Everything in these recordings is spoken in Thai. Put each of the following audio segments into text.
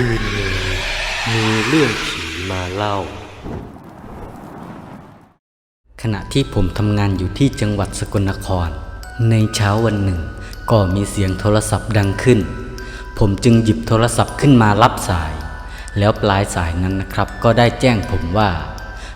คืนนี้มีเรื่องผีมาเล่า ขณะที่ผมทำงานอยู่ที่จังหวัดสกลนคร ในเช้าวันหนึ่ง ก็มีเสียงโทรศัพท์ดังขึ้น ผมจึงหยิบโทรศัพท์ขึ้นมารับสาย แล้วปลายสายนั้นนะครับ ก็ได้แจ้งผมว่า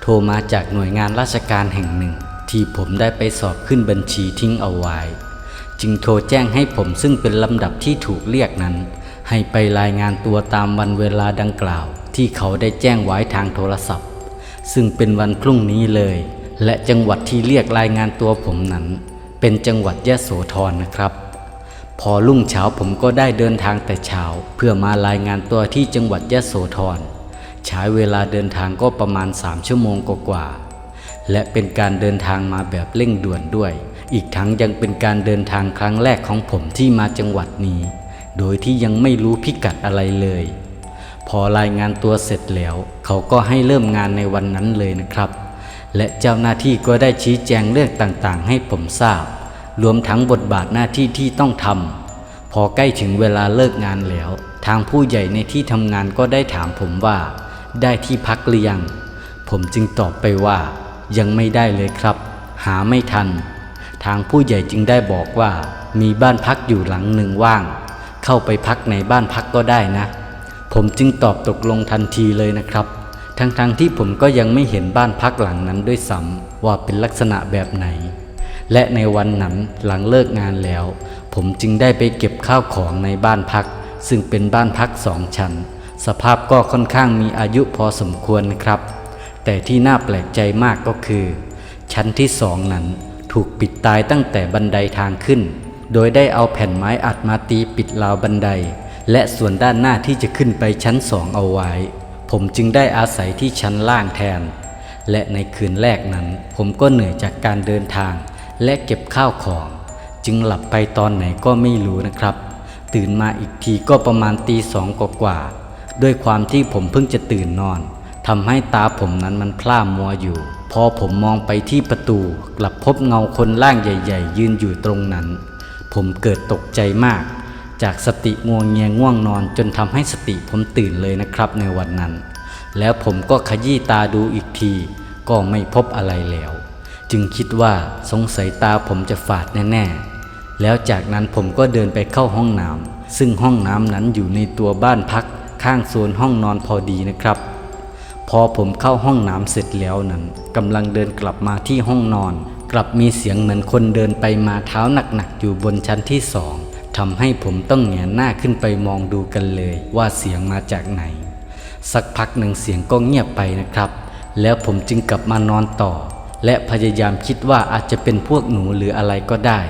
โทรมาจากหน่วยงานราชการแห่งหนึ่ง ที่ผมได้ไปสอบขึ้นบัญชีทิ้งเอาไว้ จึงโทรแจ้งให้ผมซึ่งเป็นลำดับที่ถูกเรียกนั้น ให้ไปรายงานตัวตามวันเวลาดังกล่าว ที่เขาได้แจ้งไว้ทางโทรศัพท์ ซึ่งเป็นวันพรุ่งนี้เลย และจังหวัดที่เรียกรายงานตัวผมนั้น เป็นจังหวัดยะโสธรนะครับ พอรุ่งเช้าผมก็ได้เดินทางแต่เช้า เพื่อมารายงานตัวที่จังหวัดยะโสธรใช้เวลาเดินทางก็ประมาณ 3 ชั่วโมงกว่าๆและเป็นการเดินทางมาแบบเร่งด่วนด้วย อีกทั้งยังเป็นการเดินทางครั้งแรกของผมที่มาจังหวัดนี้ โดยที่ยังไม่รู้พิกัดอะไรเลย พอรายงานตัวเสร็จแล้ว เขาก็ให้เริ่มงานในวันนั้นเลยนะครับ และเจ้าหน้าที่ก็ได้ชี้แจงเรื่องต่างๆ ให้ผมทราบ รวมทั้งบทบาทหน้าที่ที่ต้องทำพอใกล้ถึงเวลาเลิกงานแล้ว ทางผู้ใหญ่ในที่ทำงานก็ได้ถามผมว่า ได้ที่พักหรือยัง ผมจึงตอบไปว่า ยังไม่ได้เลยครับ หาไม่ทัน ทางผู้ใหญ่จึงได้บอกว่ามีบ้านพักอยู่หลังหนึ่งว่าง เข้าไปพักในบ้านพักก็ได้นะ ผมจึงตอบตกลงทันทีเลยนะครับ ทั้งๆทที่ผมก็ยังไม่เห็นบ้านพักหลังนั้นด้วยซ้ำว่าเป็นลักษณะแบบไหน และในวันนั้นหลังเลิกงานแล้ว ผมจึงได้ไปเก็บข้าวของในบ้านพัก ซึ่งเป็นบ้านพักสองชั้น สภาพก็ค่อนข้างมีอายุพอสมควรนะครับ แต่ที่น่าแปลกใจมากก็คือ ชั้นที่สองนั้นถูกปิดตายตั้งแต่บันไดทางขึ้น โดยได้เอาแผ่นไม้อัดมาตีปิดราวบันได และส่วนด้านหน้าที่จะขึ้นไปชั้นสองเอาไว้ ผมจึงได้อาศัยที่ชั้นล่างแทน และในคืนแรกนั้น ผมก็เหนื่อยจากการเดินทาง และเก็บข้าวของ จึงหลับไปตอนไหนก็ไม่รู้นะครับ ตื่นมาอีกทีก็ประมาณตีสองกว่าๆด้วยความที่ผมเพิ่งจะตื่นนอนทำให้ตาผมนั้นมันพร่ามัวอยู่ พอผมมองไปที่ประตู กลับพบเงาคนร่างใหญ่ ๆ ยืนอยู่ตรงนั้น ผมเกิดตกใจมาก จากสติงัวงเงียง่วงนอนจนทำให้สติผมตื่นเลยนะครับในวันนั้น แล้วผมก็ขยี้ตาดูอีกที ก็ไม่พบอะไรแล้ว จึงคิดว่าสงสัยตาผมจะฝาดแน่ๆ แล้วจากนั้นผมก็เดินไปเข้าห้องน้ำซึ่งห้องน้ำนั้นอยู่ในตัวบ้านพักข้างโซนห้องนอนพอดีนะครับ พอผมเข้าห้องน้ำเสร็จแล้วนั้นกำลังเดินกลับมาที่ห้องนอน กลับมีเสียงเหมือนคนเดินไปมาเท้าหนักๆอยู่บนชั้นที่สองทำให้ผมต้องแงนหน้าขึ้นไปมองดูกันเลย ว่าเสียงมาจากไหน สักพักหนึ่งเสียงก็เงียบไปนะครับ แล้วผมจึงกลับมานอนต่อ และพยายามคิดว่าอาจจะเป็นพวกหนูหรืออะไรก็ได้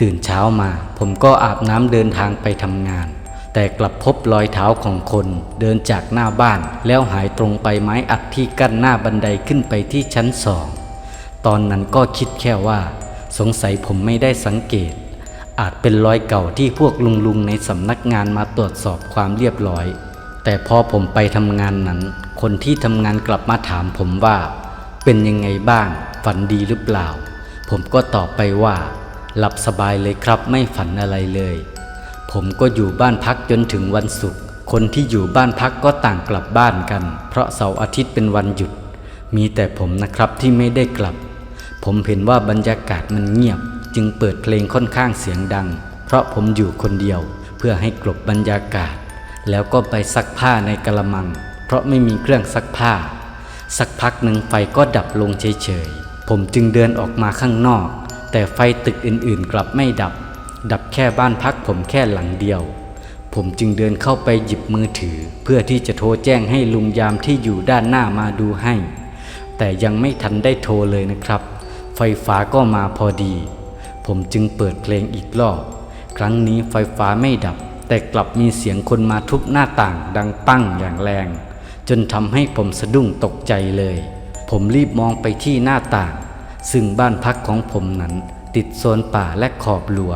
ตื่นเช้ามา ผมก็อาบน้ำเดินทางไปทำงาน แต่กลับพบรอยเท้าของคนเดินจากหน้าบ้าน แล้วหายตรงไปไม้อัดที่กั้นหน้าบันไดขึ้นไปที่ชั้นสอง ตอนนั้นก็คิดแค่ว่า สงสัยผมไม่ได้สังเกต อาจเป็นรอยเก่าที่พวกลุงๆในสำนักงานมาตรวจสอบความเรียบร้อย แต่พอผมไปทำงานนั้น คนที่ทำงานกลับมาถามผมว่า เป็นยังไงบ้าง ฝันดีหรือเปล่า ผมก็ตอบไปว่า หลับสบายเลยครับไม่ฝันอะไรเลย ผมก็อยู่บ้านพักจนถึงวันศุกร์คนที่อยู่บ้านพักก็ต่างกลับบ้านกัน เพราะเสาร์อาทิตย์เป็นวันหยุด มีแต่ผมนะครับที่ไม่ได้กลับ ผมเห็นว่าบรรยากาศมันเงียบ จึงเปิดเพลงค่อนข้างเสียงดัง เพราะผมอยู่คนเดียว เพื่อให้กลบบรรยากาศ แล้วก็ไปซักผ้าในกระมัง เพราะไม่มีเครื่องซักผ้า สักพักหนึ่งไฟก็ดับลงเฉยๆ ผมจึงเดินออกมาข้างนอก แต่ไฟตึกอื่นๆ กลับไม่ดับ ดับแค่บ้านพักผมแค่หลังเดียว ผมจึงเดินเข้าไปหยิบมือถือ เพื่อที่จะโทรแจ้งให้ลุงยามที่อยู่ด้านหน้ามาดูให้ แต่ยังไม่ทันได้โทรเลยนะครับ ไฟฟ้าก็มาพอดี ผมจึงเปิดเพลงอีกรอบ ครั้งนี้ไฟฟ้าไม่ดับ แต่กลับมีเสียงคนมาทุบหน้าต่างดังปั้งอย่างแรง จนทำให้ผมสะดุ้งตกใจเลย ผมรีบมองไปที่หน้าต่าง ซึ่งบ้านพักของผมนั้นติดโซนป่าและขอบหลัว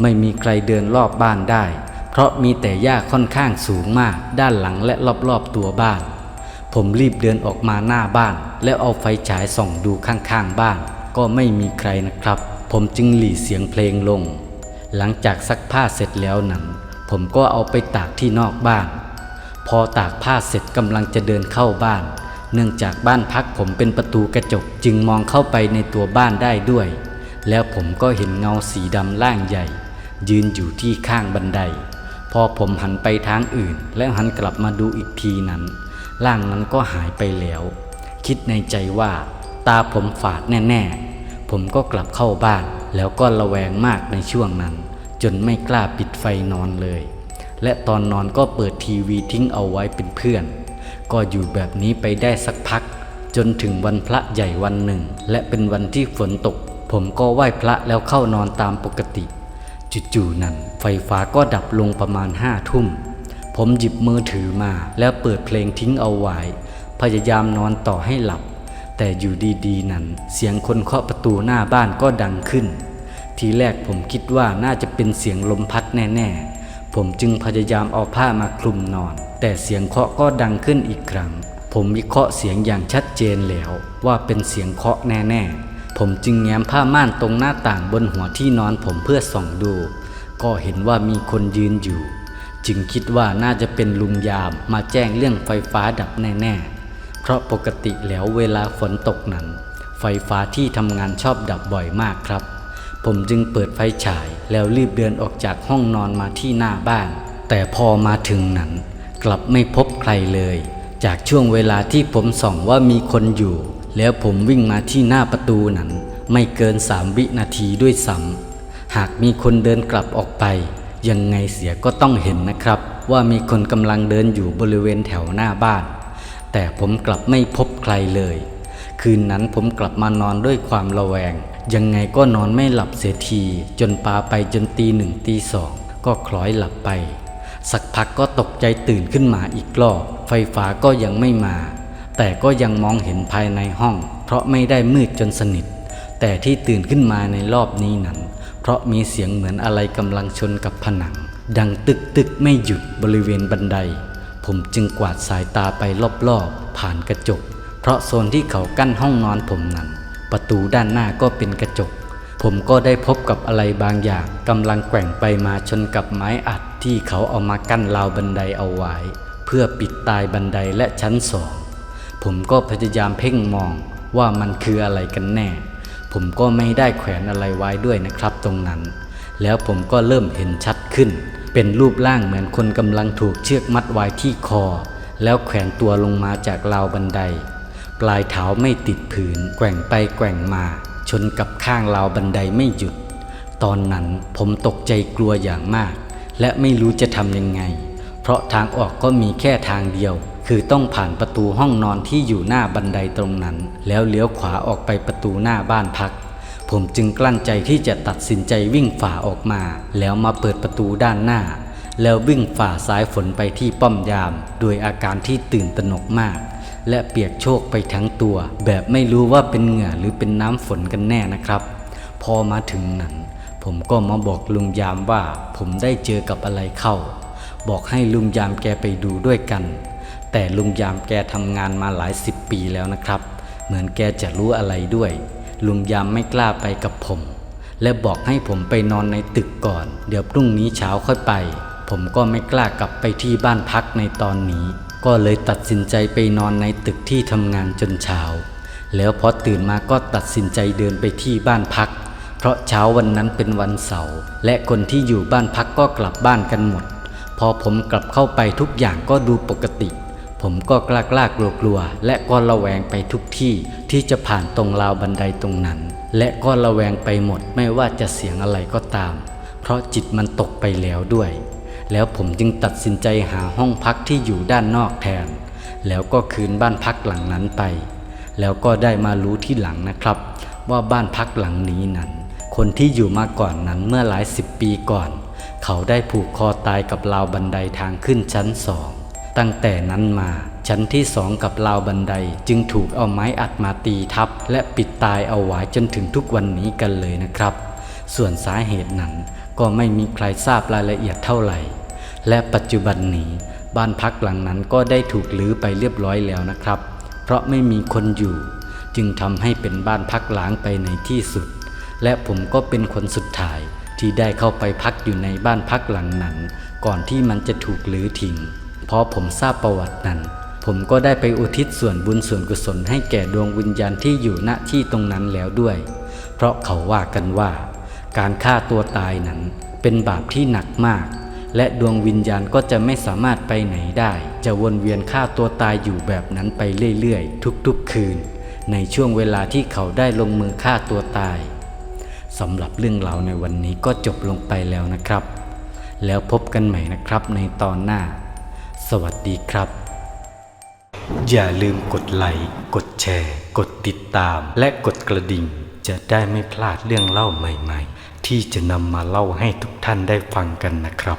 ไม่มีใครเดินรอบบ้านได้ เพราะมีแต่หญ้าค่อนข้างสูงมาก ด้านหลังและรอบๆตัวบ้าน ผมรีบเดินออกมาหน้าบ้าน แล้วเอาไฟฉายส่องดูข้างๆบ้าน ก็ไม่มีใครนะครับ ผมจึงหลีเสียงเพลงลง หลังจากซักผ้าเสร็จแล้วนั้น ผมก็เอาไปตากที่นอกบ้าน พอตากผ้าเสร็จกำลังจะเดินเข้าบ้าน เนื่องจากบ้านพักผมเป็นประตูกระจกจึงมองเข้าไปในตัวบ้านได้ด้วย แล้วผมก็เห็นเงาสีดำล่างใหญ่ ยืนอยู่ที่ข้างบันได พอผมหันไปทางอื่น แล้วหันกลับมาดูอีกทีนั้นร่างนั้นก็หายไปแล้ว คิดในใจว่า ตาผมฝาดแน่ๆ ผมก็กลับเข้าบ้าน แล้วก็ระแวงมากในช่วงนั้น จนไม่กล้าปิดไฟนอนเลย และตอนนอนก็เปิดทีวีทิ้งเอาไว้เป็นเพื่อน ก็อยู่แบบนี้ไปได้สักพัก จนถึงวันพระใหญ่วันหนึ่ง และเป็นวันที่ฝนตก ผมก็ไหว้พระแล้วเข้านอนตามปกติจู่ๆนั้น ไฟฟ้าก็ดับลงประมาณห้าทุ่ม ผมหยิบมือถือมาแล้วเปิดเพลงทิ้งเอาไว้ พยายามนอนต่อให้หลับ แต่อยู่ดีๆ นั้น เสียงคนเคาะประตูหน้าบ้านก็ดังขึ้น ทีแรกผมคิดว่าน่าจะเป็นเสียงลมพัดแน่ ๆ ผมจึงพยายามเอาผ้ามาคลุมนอน แต่เสียงเคาะก็ดังขึ้นอีกครั้ง ผมวิเคราะห์เสียงอย่างชัดเจนแล้ว ว่าเป็นเสียงเคาะแน่ๆ ผมจึงแง้มผ้าม่านตรงหน้าต่างบนหัวที่นอนผมเพื่อส่องดู ก็เห็นว่ามีคนยืนอยู่ จึงคิดว่าน่าจะเป็นลุงยามมาแจ้งเรื่องไฟฟ้าดับแน่ๆ เพราะปกติแล้วเวลาฝนตกนั้น ไฟฟ้าที่ทำงานชอบดับบ่อยมากครับ ผมจึงเปิดไฟฉายแล้วรีบเดินออกจากห้องนอนมาที่หน้าบ้าน แต่พอมาถึงนั้น กลับไม่พบใครเลย จากช่วงเวลาที่ผมส่องว่ามีคนอยู่ แล้วผมวิ่งมาที่หน้าประตูนั้น ไม่เกินสามวินาทีด้วยซ้ำหากมีคนเดินกลับออกไป ยังไงเสียก็ต้องเห็นนะครับ ว่ามีคนกำลังเดินอยู่บริเวณแถวหน้าบ้าน แต่ผมกลับไม่พบใครเลย คืนนั้นผมกลับมานอนด้วยความระแวง ยังไงก็นอนไม่หลับเสียที จนปาไปจนตีหนึ่งตีสองก็คล้อยหลับไป สักพักก็ตกใจตื่นขึ้นมาอีกรอบไฟฟ้าก็ยังไม่มา แต่ก็ยังมองเห็นภายในห้อง เพราะไม่ได้มืดจนสนิท แต่ที่ตื่นขึ้นมาในรอบนี้นั้น เพราะมีเสียงเหมือนอะไรกำลังชนกับผนัง ดังตึกตึกไม่หยุดบริเวณบันได ผมจึงกวาดสายตาไปรอบๆ ผ่านกระจก เพราะโซนที่เขากั้นห้องนอนผมนั้น ประตูด้านหน้าก็เป็นกระจก ผมก็ได้พบกับอะไรบางอย่างกำลังแกว่งไปมาชนกับไม้อัดที่เขาเอามากั้นราวบันไดเอาไว้ เพื่อปิดตายบันไดและชั้นสอง ผมก็พยายามเพ่งมองว่ามันคืออะไรกันแน่ ผมก็ไม่ได้แขวนอะไรไว้ด้วยนะครับตรงนั้น แล้วผมก็เริ่มเห็นชัดขึ้น เป็นรูปร่างเหมือนคนกำลังถูกเชือกมัดไว้ที่คอ แล้วแขวนตัวลงมาจากราวบันได ปลายเท้าไม่ติดผืน แกว่งไปแกว่งมา ชนกับข้างราวบันไดไม่หยุด ตอนนั้นผมตกใจกลัวอย่างมาก และไม่รู้จะทำยังไง เพราะทางออกก็มีแค่ทางเดียว คือต้องผ่านประตูห้องนอนที่อยู่หน้าบันไดตรงนั้น แล้วเลี้ยวขวาออกไปประตูหน้าบ้านพัก ผมจึงกลั้นใจที่จะตัดสินใจวิ่งฝ่าออกมา แล้วมาเปิดประตูด้านหน้า แล้ววิ่งฝ่าสายฝนไปที่ป้อมยาม โดยอาการที่ตื่นตระหนกมาก และเปียกโชกไปทั้งตัว แบบไม่รู้ว่าเป็นเหงื่อหรือเป็นน้ำฝนกันแน่นะครับ พอมาถึงนั้น ผมก็มาบอกลุงยามว่าผมได้เจอกับอะไรเข้า บอกให้ลุงยามแกไปดูด้วยกัน แต่ลุงยามแกทำงานมาหลายสิบปีแล้วนะครับ เหมือนแกจะรู้อะไรด้วย ลุงยามไม่กล้าไปกับผม และบอกให้ผมไปนอนในตึกก่อน เดี๋ยวพรุ่งนี้เช้าค่อยไป ผมก็ไม่กล้ากลับไปที่บ้านพักในตอนนี้ ก็เลยตัดสินใจไปนอนในตึกที่ทำงานจนเช้า แล้วพอตื่นมาก็ตัดสินใจเดินไปที่บ้านพัก เพราะเช้าวันนั้นเป็นวันเสาร์และคนที่อยู่บ้านพักก็กลับบ้านกันหมด พอผมกลับเข้าไปทุกอย่างก็ดูปกติ ผมก็กล้ากล้ากลัวกลัวและก็ระแวงไปทุกที่ที่จะผ่านตรงราวบันไดตรงนั้น และก็ระแวงไปหมดไม่ว่าจะเสียงอะไรก็ตาม เพราะจิตมันตกไปแล้วด้วย แล้วผมจึงตัดสินใจหาห้องพักที่อยู่ด้านนอกแทน แล้วก็คืนบ้านพักหลังนั้นไป แล้วก็ได้มารู้ที่หลังนะครับ ว่าบ้านพักหลังนี้นั้น คนที่อยู่มาก่อนนั้นเมื่อหลายสิบปีก่อน เขาได้ผูกคอตายกับราวบันไดทางขึ้นชั้นสอง ตั้งแต่นั้นมา ชั้นที่สองกับราวบันไดจึงถูกเอาไม้อัดมาตีทับ และปิดตายเอาไว้จนถึงทุกวันนี้กันเลยนะครับ ส่วนสาเหตุนั้นก็ไม่มีใครทราบรายละเอียดเท่าไหร่ และปัจจุบันนี้บ้านพักหลังนั้นก็ได้ถูกลื้อไปเรียบร้อยแล้วนะครับ เพราะไม่มีคนอยู่ จึงทำให้เป็นบ้านพักหล้างไปในที่สุด และผมก็เป็นคนสุดท้ายที่ได้เข้าไปพักอยู่ในบ้านพักหลังนั้น ก่อนที่มันจะถูกลื้อทิ้ง พอผมทราบประวัตินั้น ผมก็ได้ไปอุทิศส่วนบุญส่วนกุศลให้แก่ดวงวิญญาณที่อยู่ณที่ตรงนั้นแล้วด้วย เพราะเขาว่ากันว่า การฆ่าตัวตายนั้นเป็นบาปที่หนักมาก และดวงวิญญาณก็จะไม่สามารถไปไหนได้ จะวนเวียนฆ่าตัวตายอยู่แบบนั้นไปเรื่อยๆ ทุกๆคืน ในช่วงเวลาที่เขาได้ลงมือฆ่าตัวตายสำหรับเรื่องราวในวันนี้ก็จบลงไปแล้วนะครับ แล้วพบกันใหม่นะครับในตอนหน้า สวัสดีครับ อย่าลืมกดไลค์กดแชร์ กดติดตาม และกดกระดิ่ง จะได้ไม่พลาดเรื่องเล่าใหม่ ๆ ที่จะนำมาเล่าให้ทุกท่านได้ฟังกันนะครับ